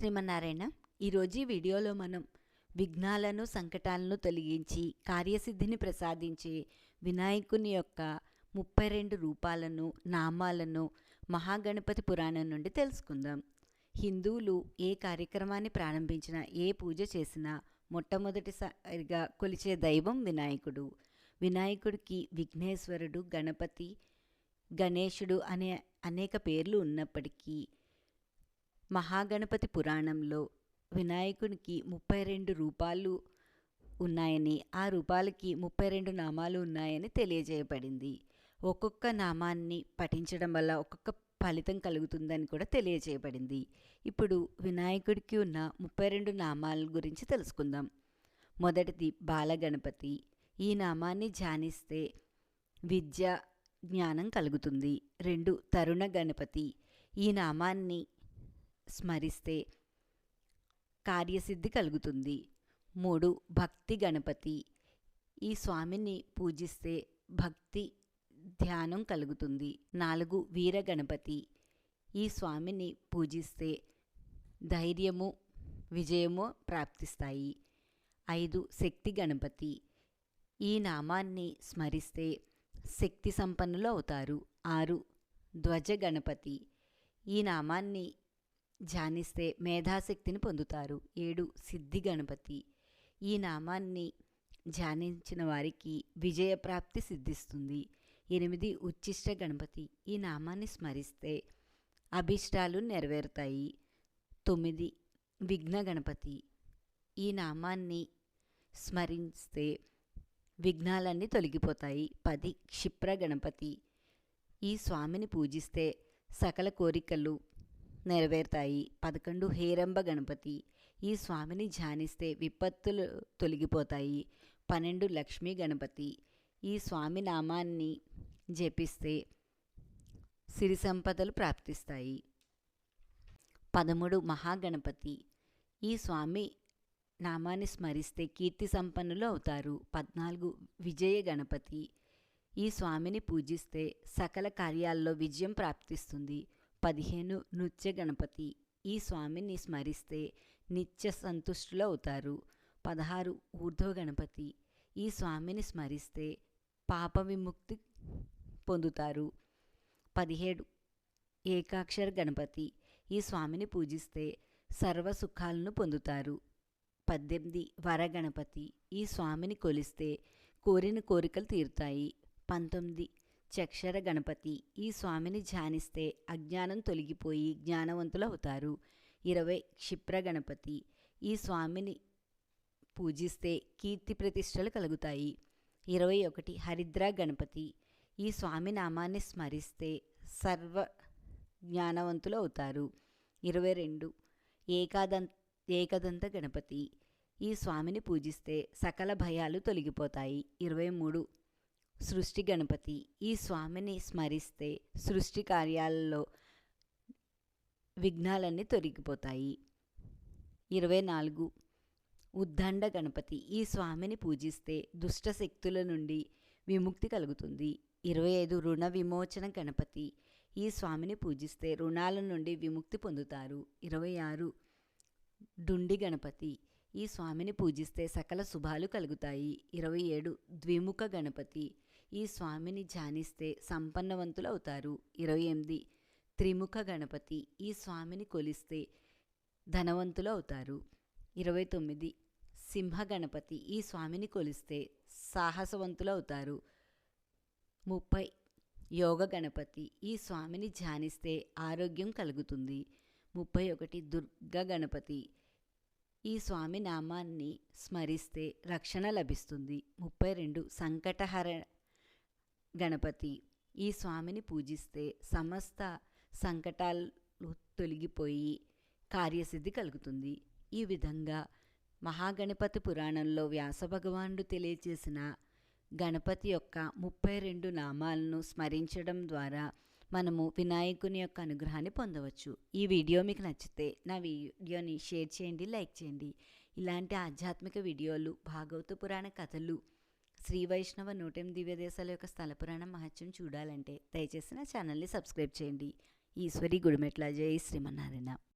శ్రీమన్నారాయణ ఈరోజు వీడియోలో మనం విఘ్నాలను సంకటాలను తొలగించి కార్యసిద్ధిని ప్రసాదించే వినాయకుని యొక్క ముప్పై రెండు రూపాలను నామాలను మహాగణపతి పురాణం నుండి తెలుసుకుందాం. హిందువులు ఏ కార్యక్రమాన్ని ప్రారంభించినా ఏ పూజ చేసినా మొట్టమొదటిసారిగా కొలిచే దైవం వినాయకుడు. వినాయకుడికి విఘ్నేశ్వరుడు గణపతి గణేశుడు అనే అనేక పేర్లు ఉన్నప్పటికీ మహాగణపతి పురాణంలో వినాయకునికి ముప్పై రెండు రూపాలు ఉన్నాయని ఆ రూపాలకి ముప్పై రెండు నామాలు ఉన్నాయని తెలియజేయబడింది. ఒక్కొక్క నామాన్ని పఠించడం వల్ల ఒక్కొక్క ఫలితం కలుగుతుందని కూడా తెలియజేయబడింది. ఇప్పుడు వినాయకుడికి ఉన్న ముప్పై రెండు నామాల గురించి తెలుసుకుందాం. మొదటిది బాలగణపతి. ఈ నామాన్ని ధ్యానిస్తే విద్య జ్ఞానం కలుగుతుంది. రెండు తరుణ గణపతి. ఈ నామాన్ని స్మరిస్తే కార్యసిద్ధి కలుగుతుంది. మూడు భక్తి గణపతి. ఈ స్వామిని పూజిస్తే భక్తి ధ్యానం కలుగుతుంది. నాలుగు వీర గణపతి. ఈ స్వామిని పూజిస్తే ధైర్యము విజయము ప్రాప్తిస్తాయి. ఐదు శక్తి గణపతి. ఈ నామాన్ని స్మరిస్తే శక్తి సంపన్నులు అవుతారు. ఆరు ధ్వజ గణపతి. ఈ నామాన్ని ధ్యానిస్తే మేధాశక్తిని పొందుతారు. ఏడు సిద్ధి గణపతి. ఈ నామాన్ని ధ్యానించిన వారికి విజయప్రాప్తి సిద్ధిస్తుంది. ఎనిమిది ఉచ్చిష్ట గణపతి. ఈ నామాన్ని స్మరిస్తే అభిష్టాలు నెరవేరుతాయి. తొమ్మిది విఘ్న గణపతి. ఈ నామాన్ని స్మరిస్తే విఘ్నాలన్నీ తొలగిపోతాయి. పది క్షిప్ర గణపతి. ఈ స్వామిని పూజిస్తే సకల కోరికలు నెరవేరుతాయి. పదకొండు హేరంబ గణపతి ఈ స్వామిని ధ్యానిస్తే విపత్తులు తొలగిపోతాయి. పన్నెండు లక్ష్మీ గణపతి ఈ స్వామి నామాన్ని జపిస్తే సిరి సంపదలు ప్రాప్తిస్తాయి. పదమూడు మహాగణపతి ఈ స్వామి నామాన్ని స్మరిస్తే కీర్తి సంపన్నులు అవుతారు. పద్నాలుగు విజయ గణపతి ఈ స్వామిని పూజిస్తే సకల కార్యాల్లో విజయం ప్రాప్తిస్తుంది. పదిహేను నృత్య గణపతి ఈ స్వామిని స్మరిస్తే నిత్య సంతుష్టులు అవుతారు పదహారు ఊర్ధ్వ గణపతి ఈ స్వామిని స్మరిస్తే పాప విముక్తి పొందుతారు. పదిహేడు ఏకాక్షర గణపతి ఈ స్వామిని పూజిస్తే సర్వ సుఖాలను పొందుతారు. పద్దెనిమిది వరగణపతి ఈ స్వామిని కొలిస్తే కోరిన కోరికలు తీరుతాయి. పంతొమ్మిది చక్షర గణపతి. ఈ స్వామిని ధ్యానిస్తే అజ్ఞానం తొలగిపోయి జ్ఞానవంతులు అవుతారు ఇరవై క్షిప్ర గణపతి. ఈ స్వామిని పూజిస్తే కీర్తి ప్రతిష్టలు కలుగుతాయి. ఇరవై ఒకటి హరిద్ర గణపతి. ఈ స్వామి నామాన్ని స్మరిస్తే సర్వ జ్ఞానవంతులు అవుతారు ఇరవై రెండు ఏకాదం ఏకదంత గణపతి. ఈ స్వామిని పూజిస్తే సకల భయాలు తొలగిపోతాయి. ఇరవై మూడు సృష్టి గణపతి ఈ స్వామిని స్మరిస్తే సృష్టి కార్యాలలో విఘ్నాలన్నీ తొలగిపోతాయి ఇరవై నాలుగు. ఉద్దండ గణపతి ఈ స్వామిని పూజిస్తే దుష్ట శక్తుల నుండి విముక్తి కలుగుతుంది. ఇరవై ఐదు రుణ విమోచన గణపతి ఈ స్వామిని పూజిస్తే రుణాల నుండి విముక్తి పొందుతారు. ఇరవై ఆరు. డుండి గణపతి ఈ స్వామిని పూజిస్తే సకల శుభాలు కలుగుతాయి. ఇరవై ఏడు. ద్విముఖ గణపతి ఈ స్వామిని ధ్యానిస్తే సంపన్నవంతులు అవుతారు ఇరవై ఎనిమిది. త్రిముఖ గణపతి ఈ స్వామిని కొలిస్తే ధనవంతులు అవుతారు ఇరవై తొమ్మిది. సింహ గణపతి ఈ స్వామిని కొలిస్తే సాహసవంతులు అవుతారు ముప్పై. యోగ గణపతి ఈ స్వామిని ధ్యానిస్తే ఆరోగ్యం కలుగుతుంది. ముప్పై ఒకటి. దుర్గ గణపతి ఈ స్వామి నామాన్ని స్మరిస్తే రక్షణ లభిస్తుంది. ముప్పై రెండు. సంకటహర గణపతి ఈ స్వామిని పూజిస్తే సమస్త సంకటాలు తొలగిపోయి కార్యసిద్ధి కలుగుతుంది. ఈ విధంగా మహాగణపతి పురాణంలో వ్యాస భగవానుడు తెలియచేసిన గణపతి యొక్క ముప్పై రెండు నామాలను స్మరించడం ద్వారా మనము వినాయకుని యొక్క అనుగ్రహాన్ని పొందవచ్చు. ఈ వీడియో మీకు నచ్చితే నా వీడియోని షేర్ చేయండి లైక్ చేయండి. ఇలాంటి ఆధ్యాత్మిక వీడియోలు భాగవత పురాణ కథలు శ్రీ వైష్ణవ నూటెం దివ్యదేశాల యొక్క స్థల పురాణం మహత్యం చూడాలంటే దయచేసి నా ఛానల్ని సబ్స్క్రైబ్ చేయండి. ఈశ్వరి గుడిమెట్ల. జై శ్రీమన్నారాయణ.